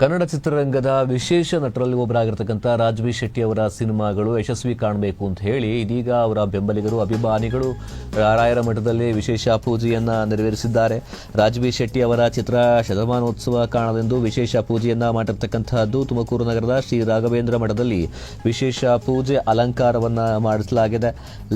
ಕನ್ನಡ ಚಿತ್ರರಂಗದ ವಿಶೇಷ ನಟರಲ್ಲಿ ಒಬ್ಬರಾಗಿರ್ತಕ್ಕಂಥ ರಾಜ್ವಿ ಶೆಟ್ಟಿ ಅವರ ಸಿನಿಮಾಗಳು ಯಶಸ್ವಿ ಕಾಣಬೇಕು ಅಂತ ಹೇಳಿ ಇದೀಗ ಅವರ ಬೆಂಬಲಿಗರು, ಅಭಿಮಾನಿಗಳು ರಾಯರ ಮಠದಲ್ಲಿ ವಿಶೇಷ ಪೂಜೆಯನ್ನು ನೆರವೇರಿಸಿದ್ದಾರೆ. ರಾಜ್ವಿ ಶೆಟ್ಟಿ ಅವರ ಚಿತ್ರ ಶತಮಾನೋತ್ಸವ ಕಾಣಲೆಂದು ವಿಶೇಷ ಪೂಜೆಯನ್ನು ಮಾಡಿರ್ತಕ್ಕಂಥದ್ದು ತುಮಕೂರು ನಗರದ ಶ್ರೀ ರಾಘವೇಂದ್ರ ಮಠದಲ್ಲಿ ವಿಶೇಷ ಪೂಜೆ ಅಲಂಕಾರವನ್ನು ಮಾಡಿಸಲಾಗಿದೆ.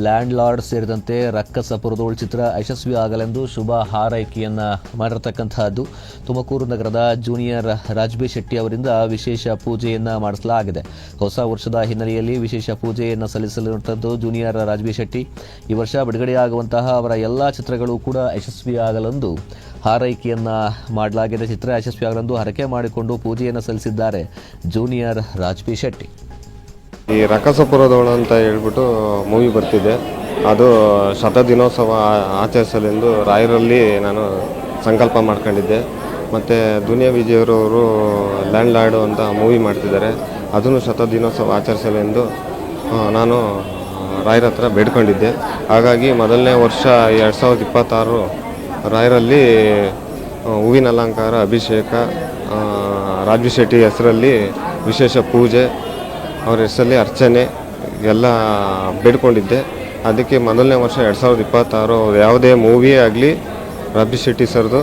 ಲ್ಯಾಂಡ್ ಲಾರ್ಡ್ ಸೇರಿದಂತೆ ರಕ್ಕಸ ಪುರದೋಳ್ ಚಿತ್ರ ಯಶಸ್ವಿ ಆಗಲೆಂದು ಶುಭ ಹಾರೈಕೆಯನ್ನು ಮಾಡಿರ್ತಕ್ಕಂಥದ್ದು ತುಮಕೂರು ನಗರದ ಜೂನಿಯರ್ ರಾಜ್ಬಿ ಶೆಟ್ಟಿ ಅವರಿಂದ ವಿಶೇಷ ಪೂಜೆಯನ್ನು ಮಾಡಿಸಲಾಗಿದೆ. ಹೊಸ ವರ್ಷದ ಹಿನ್ನೆಲೆಯಲ್ಲಿ ವಿಶೇಷ ಪೂಜೆಯನ್ನು ಸಲ್ಲಿಸಲಿರುವಂಥದ್ದು ಜೂನಿಯರ್ ರಾಜವಿ ಶೆಟ್ಟಿ. ಈ ವರ್ಷ ಬಿಡುಗಡೆಯಾಗುವಂತಹ ಅವರ ಎಲ್ಲ ಚಿತ್ರಗಳು ಕೂಡ ಯಶಸ್ವಿಯಾಗಲೆಂದು ಹಾರೈಕೆಯನ್ನ ಮಾಡಲಾಗಿದೆ. ಚಿತ್ರ ಯಶಸ್ವಿಯಾಗಲೆಂದು ಹರಕೆ ಮಾಡಿಕೊಂಡು ಪೂಜೆಯನ್ನು ಸಲ್ಲಿಸಿದ್ದಾರೆ ಜೂನಿಯರ್ ರಾಜವಿ ಶೆಟ್ಟಿ. ಈ ರಕಸಪುರದವಳು ಅಂತ ಹೇಳ್ಬಿಟ್ಟು ಮೂವಿ ಬರ್ತಿದೆ. ಅದು ಶತ ದಿನೋತ್ಸವ ಆ- ಆಚರಿಸಲೆಂದು ರಾಯರಲ್ಲಿ ನಾನು ಸಂಕಲ್ಪ ಮಾಡ್ಕೊಂಡಿದ್ದೆ. ಮತ್ತು ದುನಿಯಾ ವಿಜಯರವರು ಲ್ಯಾಂಡ್ ಲಾರ್ಡು ಅಂತ ಮೂವಿ ಮಾಡ್ತಿದ್ದಾರೆ. ಅದನ್ನು ಶತ ದಿನೋತ್ಸವ ಆಚರಿಸಲೆಂದು ನಾನು ರಾಯರ ಹತ್ರ ಬೇಡ್ಕೊಂಡಿದ್ದೆ. ಹಾಗಾಗಿ ಮೊದಲನೇ ವರ್ಷ ಎರಡು ಸಾವಿರದ ಇಪ್ಪತ್ತಾರು ರಾಯರಲ್ಲಿ ಹೂವಿನ ಅಲಂಕಾರ, ಅಭಿಷೇಕ ರಾಜು ಶೆಟ್ಟಿ ಹೆಸರಲ್ಲಿ ವಿಶೇಷ ಪೂಜೆ, ಅವ್ರ ಹೆಸರಲ್ಲಿ ಅರ್ಚನೆ, ಎಲ್ಲ ಬೇಡ್ಕೊಂಡಿದ್ದೆ. ಅದಕ್ಕೆ ಮೊದಲನೇ ವರ್ಷ ಎರಡು ಸಾವಿರದ ಇಪ್ಪತ್ತಾರು ಯಾವುದೇ ಮೂವಿಯೇ ಆಗಲಿ ರಬ್ಬಿ ಶೆಟ್ಟಿ ಸರ್ದು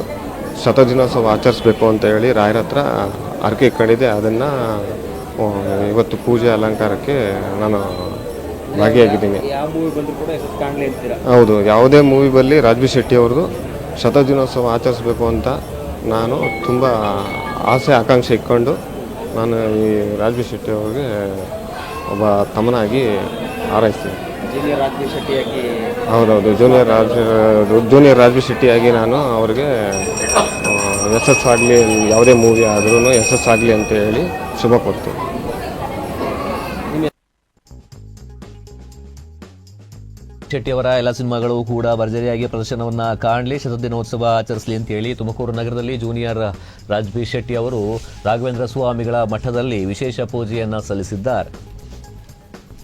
ಶತದಿನೋತ್ಸವ ಆಚರಿಸ್ಬೇಕು ಅಂತ ಹೇಳಿ ರಾಯರ ಹತ್ರ ಹರಕೆ ಇಟ್ಕೊಂಡಿದ್ದೆ. ಅದನ್ನು ಇವತ್ತು ಪೂಜೆ ಅಲಂಕಾರಕ್ಕೆ ನಾನು ಭಾಗಿಯಾಗಿದ್ದೀನಿ. ಹೌದು ಯಾವುದೇ ಮೂವಿ ಬರಲಿ ರಾಜ್ಬಿ ಶೆಟ್ಟಿ ಅವ್ರದ್ದು ಶತದಿನೋತ್ಸವ ಆಚರಿಸ್ಬೇಕು ಅಂತ ನಾನು ತುಂಬ ಆಸೆ ಆಕಾಂಕ್ಷೆ ಇಟ್ಕೊಂಡು ನಾನು ಈ ರಾಜ್ಬಿ ಶೆಟ್ಟಿ ಅವ್ರಿಗೆ ಒಬ್ಬ ತಮ್ಮನಾಗಿ ಹಾರೈಸ್ತೀನಿ. ಹೌದೌದು ಜೂನಿಯರ್ ರಾಜ್ ಜೂನಿಯರ್ ರಾಜ್ಬಿ ಶೆಟ್ಟಿಯಾಗಿ ನಾನು ಅವ್ರಿಗೆ ಎಸ್ ಆಗಲಿ, ಯಾವುದೇ ಮೂವಿ ಆದ್ರೂ ಆಗಲಿ ಅಂತ ಹೇಳಿ ಶುಭ ಕೊಡ್ತೀನಿ ಶೆಟ್ಟಿ ಅವರ ಎಲ್ಲ ಸಿನಿಮಾಗಳು ಕೂಡ ಭರ್ಜರಿಯಾಗಿ ಪ್ರದರ್ಶನವನ್ನ ಕಾಣಲಿ, ಶತದಿನೋತ್ಸವ ಆಚರಿಸಲಿ ಅಂತ ಹೇಳಿ ತುಮಕೂರು ನಗರದಲ್ಲಿ ಜೂನಿಯರ್ ರಾಜ್ಬಿ ಶೆಟ್ಟಿ ಅವರು ರಾಘವೇಂದ್ರ ಸ್ವಾಮಿಗಳ ಮಠದಲ್ಲಿ ವಿಶೇಷ ಪೂಜೆಯನ್ನ ಸಲ್ಲಿಸಿದ್ದಾರೆ.